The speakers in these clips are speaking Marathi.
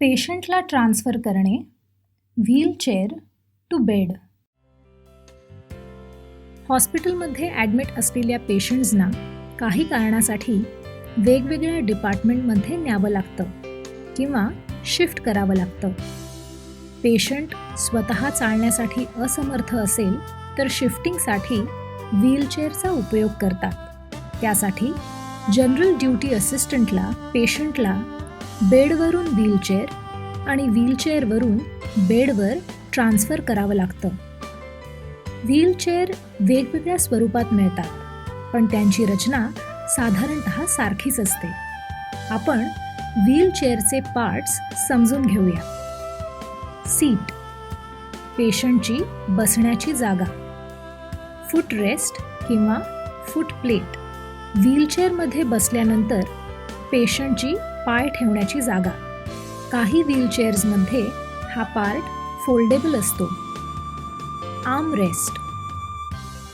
पेशंटला ट्रान्स्फर करणे व्हीलचेअर टू बेड. हॉस्पिटलमध्ये ॲडमिट असलेल्या पेशंट्सना काही कारणासाठी वेगवेगळ्या डिपार्टमेंटमध्ये न्यावं लागतं किंवा शिफ्ट करावं लागतं. पेशंट स्वतः चालण्यासाठी असमर्थ असेल तर शिफ्टिंगसाठी व्हीलचेअरचा उपयोग करतात. त्यासाठी जनरल ड्युटी असिस्टंटला पेशंटला बेडवरून व्हीलचेअर आणि व्हीलचेअरवरून बेडवर ट्रान्स्फर करावं लागतं. व्हीलचेअर वेगवेगळ्या स्वरूपात मिळतात पण त्यांची रचना साधारणत सारखीच असते. आपण व्हीलचेअरचे पार्ट्स समजून घेऊया. सीट पेशंटची बसण्याची जागा फूट रेस्ट किंवा फूट प्लेट व्हीलचेअरमध्ये बसल्यानंतर पेशंटची पाय ठेवण्याची जागा. काही व्हीलचेअर्समध्ये हा पार्ट फोल्डेबल असतो. आर्म रेस्ट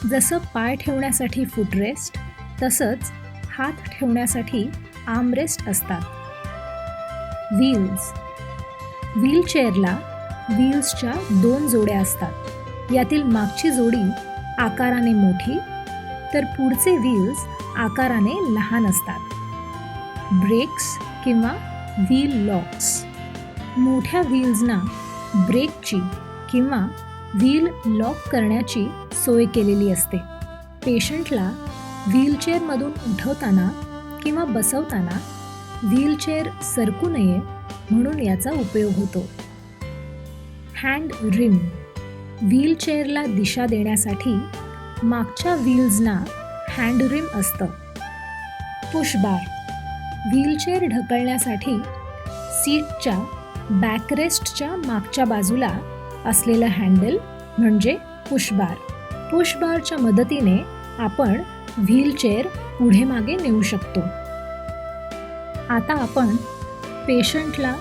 जसं पाय ठेवण्यासाठी फुटरेस्ट तसंच हात ठेवण्यासाठी आर्मरेस्ट असतात. व्हील्स. व्हीलचेअरला व्हील्सच्या दोन जोड्या असतात. यातील मागची जोडी आकाराने मोठी तर पुढचे व्हील्स आकाराने लहान असतात. ब्रेक्स. किंवा व्हील लॉक्स. मोठ्या व्हील्सना ब्रेकची किंवा व्हील लॉक करण्याची सोय केलेली असते. पेशंटला व्हीलचेअरमधून उठवताना किंवा बसवताना व्हीलचेअर सरकू नये म्हणून याचा उपयोग होतो. हँड रिम व्हीलचेअरला दिशा देण्यासाठी मागच्या व्हील्सना हँड रिम असतं. पुशबार व्हीलचेअर ढकलण्यासाठी सीटच्या बॅकरेस्टच्या मागच्या बाजूला असलेलं हँडल म्हणजे पुशबार पुशबारच्या मदतीने आपण व्हीलचेअर पुढे मागे नेऊ शकतो. आता आपण पेशंटला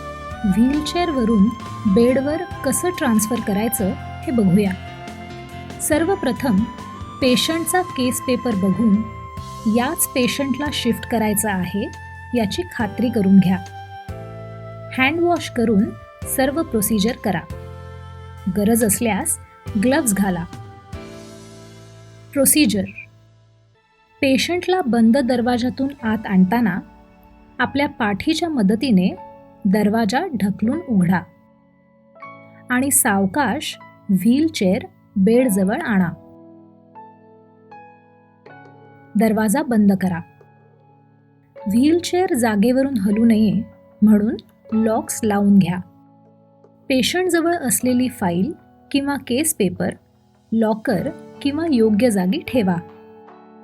व्हीलचेअरवरून बेडवर कसं ट्रान्स्फर करायचं हे बघूया. सर्वप्रथम पेशंटचा केस पेपर बघून याच पेशंटला शिफ्ट करायचं आहे याची खात्री करून घ्या. हँडवॉश करून सर्व प्रोसिजर करा. गरज असल्यास ग्लव्ज घाला. प्रोसिजर पेशंटला बंद दरवाजातून आत आणताना आपल्या पाठीच्या मदतीने दरवाजा ढकलून उघडा आणि सावकाश व्हीलचेअर बेडजवळ आणा. दरवाजा बंद करा. व्हीलचेअर जागेवरून हलू नये म्हणून लॉक्स लावून घ्या. पेशंटजवळ असलेली फाईल किंवा केस पेपर लॉकर किंवा योग्य जागी ठेवा.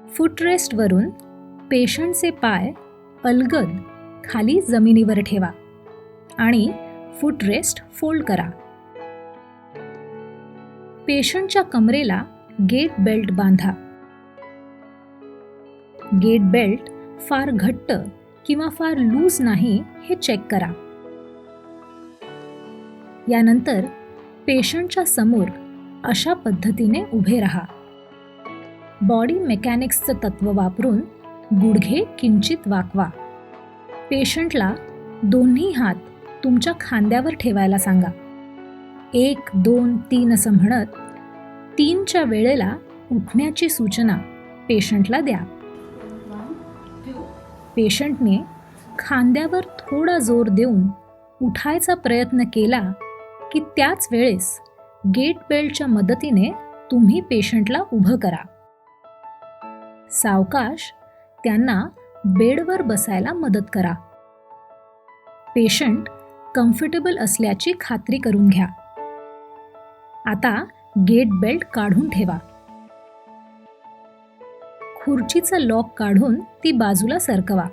फुटरेस्टवरून पेशंटचे पाय अलगद खाली जमिनीवर ठेवा आणि फुटरेस्ट फोल्ड करा. पेशंटच्या कमरेला गेट बेल्ट बांधा. गेट बेल्ट फार घट्ट किंवा फार लूज नाही हे चेक करा. यानंतर पेशंटच्या समोर अशा पद्धतीने उभे राहा. बॉडी मेकॅनिक्सचं तत्व वापरून गुडघे किंचित वाकवा. पेशंटला दोन्ही हात तुमच्या खांद्यावर ठेवायला सांगा. एक दोन तीन असं म्हणत तीनच्या वेळेला उठण्याची सूचना पेशंटला द्या. पेशंटने खांद्यावर थोडा जोर देऊन उठायचा प्रयत्न केला की त्याच वेळेस गेट बेल्टच्या मदतीने तुम्ही पेशंटला उभं करा. सावकाश त्यांना बेडवर बसायला मदत करा. पेशंट कम्फर्टेबल असल्याची खात्री करून घ्या. आता गेट बेल्ट काढून ठेवा. खुर्चीचं लॉक काढून ती बाजूला सरकवा.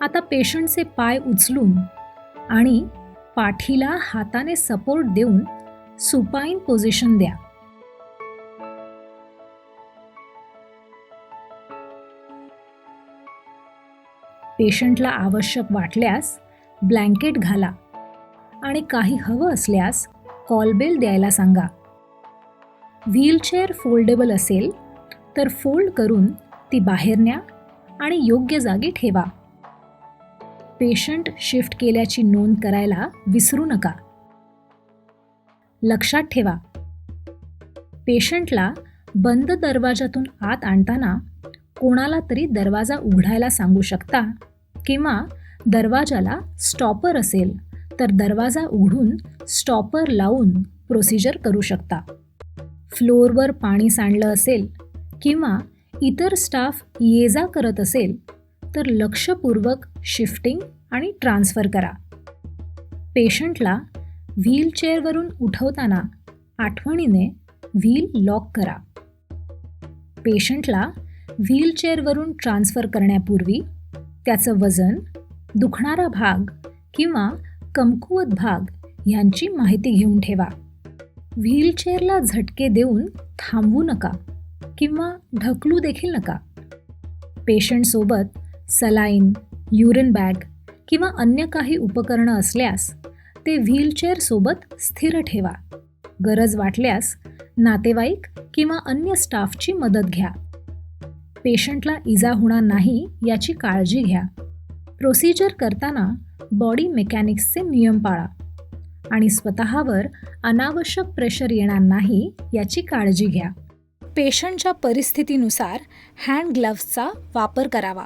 आता पेशंटचे पाय उचलून आणि पाठीला हाताने सपोर्ट देऊन सुपाईन पोझिशन द्या. पेशंटला आवश्यक वाटल्यास ब्लँकेट घाला आणि काही हवं असल्यास कॉलबेल द्यायला सांगा. व्हीलचेअर फोल्डेबल असेल तर फोल्ड करून ती बाहेर न्या आणि योग्य जागी ठेवा. पेशंट शिफ्ट केल्याची नोंद करायला विसरू नका. लक्षात ठेवा. पेशंटला बंद दरवाजातून आत आणताना कोणाला तरी दरवाजा उघडायला सांगू शकता किंवा दरवाजाला स्टॉपर असेल तर दरवाजा उघडून स्टॉपर लावून प्रोसिजर करू शकता. फ्लोअरवर पाणी सांडलं असेल किंवा इतर स्टाफ ये जा करत असेल तर लक्षपूर्वक शिफ्टिंग आणि ट्रान्स्फर करा. पेशंटला व्हीलचेअरवरून उठवताना आठवणीने व्हील लॉक करा. पेशंटला व्हीलचेअरवरून ट्रान्स्फर करण्यापूर्वी त्याचं वजन दुखणारा भाग किंवा कमकुवत भाग ह्यांची माहिती घेऊन ठेवा. व्हीलचेअरला झटके देऊन थांबवू नका. किंवा ढकलू देखील नका. पेशंटसोबत सलाईन युरिन बॅग किंवा अन्य काही उपकरणं असल्यास ते व्हीलचेअरसोबत स्थिर ठेवा. गरज वाटल्यास नातेवाईक किंवा अन्य स्टाफची मदत घ्या. पेशंटला इजा होणार नाही याची काळजी घ्या. प्रोसिजर करताना बॉडी मेकॅनिक्सचे नियम पाळा आणि स्वतःवर अनावश्यक प्रेशर येणार नाही याची काळजी घ्या. पेशंटच्या परिस्थितीनुसार हँड ग्लव्सचा वापर करावा.